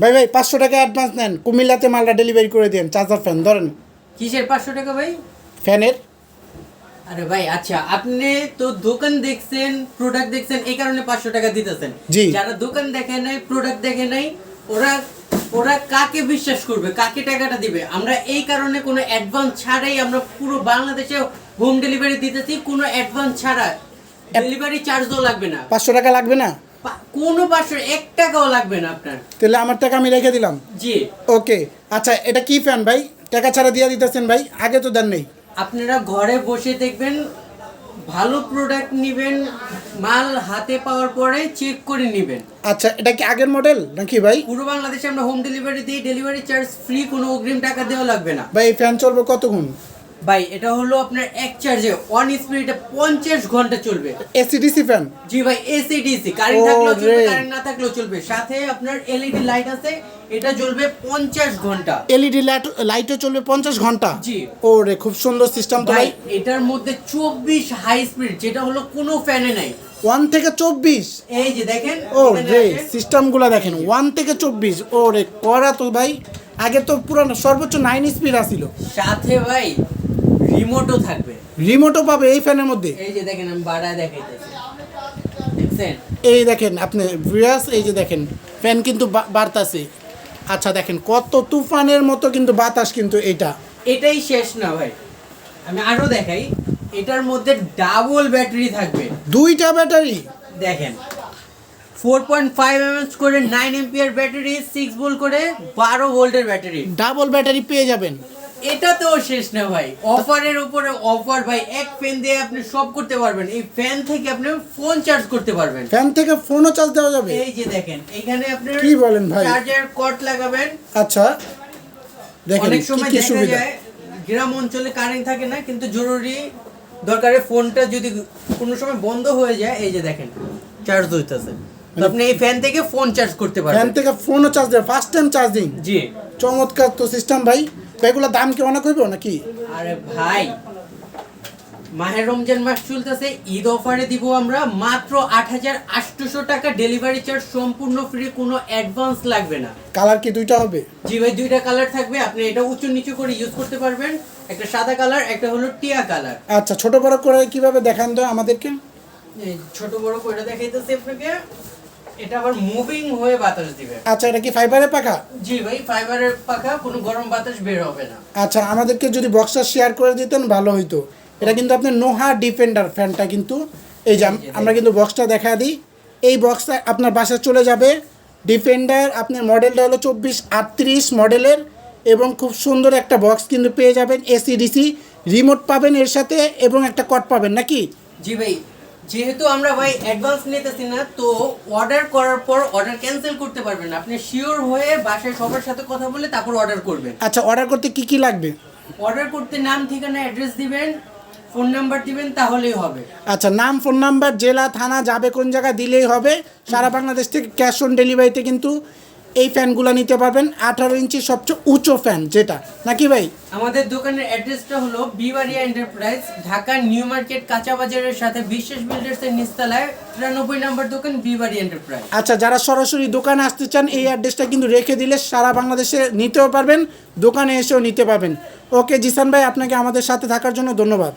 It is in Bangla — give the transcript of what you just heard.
ভাই ভাই পাঁচশো টাকা অ্যাডভান্স নেন। কুমিল্লাতে মালটা ডেলিভারি করে দেন চার্জার ফ্যান ধরেন। কিসের পাঁচশো টাকা ভাই? ফ্যানের। আরে ভাই আচ্ছা আপনি তো দোকান দেখছেন প্রোডাক্ট দেখছেন এই কারণে পাঁচশো টাকা দিতেছেন। যারা দোকান দেখে নাই প্রোডাক্ট দেখে নাই ওরা ওরা কাকে বিশ্বাস করবে কাকে টাকাটা দিবে? আমরা এই কারণে কোনো অ্যাডভান্স ছাড়াই আমরা পুরো বাংলাদেশে হোম ডেলিভারি দিতেছি কোনো অ্যাডভান্স ছাড়া। ডেলিভারি চার্জও লাগবে না। পাঁচশো টাকা লাগবে না? কোনো পাঁচশো এক টাকাও লাগবে না আপনার। তাহলে আমার টাকা আমি রেখে দিলাম? জি। ওকে আচ্ছা এটা কি ফ্যান ভাই? টাকা ছাড়া দিয়ে দিতেছেন ভাই? আগে তো দেন নেই। আপনারা ঘরে বসে দেখবেন ভালো প্রোডাক্ট নেবেন মাল হাতে পাওয়ার পরে চেক করে নেবেন। আচ্ছা এটা কি আগের মডেল নাকি ভাই? পুরো বাংলাদেশে আমরা হোম ডেলিভারি দিই ডেলিভারি চার্জ ফ্রি কোনো অগ্রিম টাকা দেওয়া লাগবে না। ভাই এই ফ্যান চলবে কতক্ষণ? ভাই এটা হলো আপনার এক চার্জে অন স্পিডে পঞ্চাশ ঘণ্টা চলবে। এসিডিসি ফ্যান জি ভাই এসিডিসি কারেন্ট থাকলেও চলবে কারেন্ট না থাকলেও চলবে। সাথে আপনার এলইডি লাইট আছে এটা চলবে পঞ্চাশ ঘণ্টা। এলইডি লাইট লাইটও চলবে পঞ্চাশ ঘণ্টা? জি। ও রে খুব সুন্দর সিস্টেম তো ভাই এটার মধ্যে চব্বিশ হাই স্পিড যেটা হলো কোনো ফ্যানে নাই। ওয়ান থেকে চব্বিশ? এই যে দেখেন ও রে সিস্টেমগুলো দেখেন ওয়ান থেকে চব্বিশ? ও রে করা তো ভাই আগে তো পুরো সর্বোচ্চ নাইন স্পিড আসিল সাথে ভাই রিমোটও থাকবে। রিমোটও পাবে এই ফ্যানের মধ্যে। এই যে দেখেন আমি বাড়ায় দেখাইতেছি। দেখছেন? এই দেখেন আপনি ভিউয়ার্স এই যে দেখেন ফ্যান কিন্তু বাড়তাছে। আচ্ছা দেখেন কত তুফানের মতো কিন্তু বাতাস কিন্তু এটা এটাই শেষ না ভাই। আমি আরও দেখাই এটার মধ্যে ডাবল ব্যাটারি থাকবে। দুইটা ব্যাটারি দেখেন ফোর পয়েন্ট ফাইভ করে nine ampere battery six volt করে বারো ভোল্টের ব্যাটারি ডাবল ব্যাটারি পেয়ে যাবেন। এটা তো শেষ না ভাই। অফারের উপরে অফার ভাই এক ফ্যান দিয়ে আপনি সব করতে পারবেন। এই ফ্যান থেকে আপনি ফোন চার্জ করতে পারবেন। ফ্যান থেকে ফোনও চার্জ দেওয়া যাবে? এই যে দেখেন এখানে আপনার কি বলেন ভাই? চার্জার কট লাগাবেন। আচ্ছা দেখেন অনেক সময় দেখা যায় গ্রাম অঞ্চলে কারেন্ট থাকে না কিন্তু জরুরি দরকারে ফোনটা যদি কোনো সময় বন্ধ হয়ে যায় এই যে দেখেন চার্জ হইতেছে। আপনি এই ফ্যান থেকে ফোন চার্জ করতে ফ্যান পারবেন। থেকে ফোনও চার্জ দেওয়া ফার্স্ট টাইম চার্জিং জি। চমৎকার তো সিস্টেম ভাই। তো এগুলোর দাম কি অনেক হইব নাকি? আরে ভাই মাহের রমজান মাস চলতেছে ঈদ অফারে দিব আমরা মাত্র আট হাজার আটশোশো টাকা ডেলিভারি চার্জ সম্পূর্ণ ফ্রি কোনো অ্যাডভান্স লাগবে না। কালার কি দুইটা হবে? জি ভাই দুইটা কালার থাকবে আপনি এটা উঁচু নিচু করে ইউজ করতে পারবেন। একটা সাদা কালার একটা হলো টিয়া কালার। আচ্ছা ছোট বড় করে কীভাবে দেখান তো আমাদেরকে? এই ছোট বড় কইরা দেখাইতেছি আপনাকে। এটা আবার মুভিং হয়ে বাতাস দিবে। আচ্ছা এটা কি ফাইবারের পাখা? জি ভাই ফাইবারের পাখা কোনো গরম বাতাস বের হবে না। আচ্ছা আমাদেরকে যদি বক্সটা শেয়ার করে দিতেন ভালো হইতো। এটা কিন্তু আপনার নোহা ডিফেন্ডার ফ্যানটা কিন্তু এই যে আমরা কিন্তু বক্সটা দেখা দিই। এই বক্সটা আপনার বাসায় চলে যাবে। ডিফেন্ডার আপনার মডেলটা হলো চব্বিশ আটত্রিশ মডেলের এবং খুব সুন্দর একটা বক্স কিন্তু পেয়ে যাবেন এসি ডিসি রিমোট পাবেন এর সাথে এবং একটা কট পাবেন নাকি? জি ভাই যেহেতু আমরা ভাই অ্যাডভান্স নিতেছি না তো অর্ডার করার পর অর্ডার ক্যান্সেল করতে পারবেন আপনি শিওর হয়ে বাসায় সবার সাথে কথা বলে তারপর অর্ডার করবেন। আচ্ছা অর্ডার করতে কি কি লাগবে? অর্ডার করতে নাম ঠিকানা অ্যাড্রেস দিবেন ফোন নাম্বার দিবেন তাহলেই হবে। আচ্ছা নাম ফোন নাম্বার জেলা থানা যাবে কোন জায়গা দিলেই হবে। সারা বাংলাদেশ থেকে ক্যাশ অন ডেলিভারিতে কিন্তু এই ফ্যানগুলো নিতে পারবেন। আঠারো ইঞ্চি সবচেয়ে উঁচু ফ্যান যেটা। নাকি ভাই? আমাদের দোকানের অ্যাড্রেসটা হলো Bibaria enterprise Dhaka New Market কাঁচা বাজারের সাথে বিশেষ বিশ্বাস বিল্ডার্সের নিচতলায় তিরানব্বই নম্বর দোকান বিবারি এন্টারপ্রাইজ। আচ্ছা যারা সরাসরি দোকানে আসতে চান এই অ্যাড্রেসটা কিন্তু রেখে দিলে সারা বাংলাদেশে নিতেও পারবেন দোকানে এসেও নিতে পারবেন। ওকে জিসান ভাই আপনাকে আমাদের সাথে থাকার জন্য ধন্যবাদ।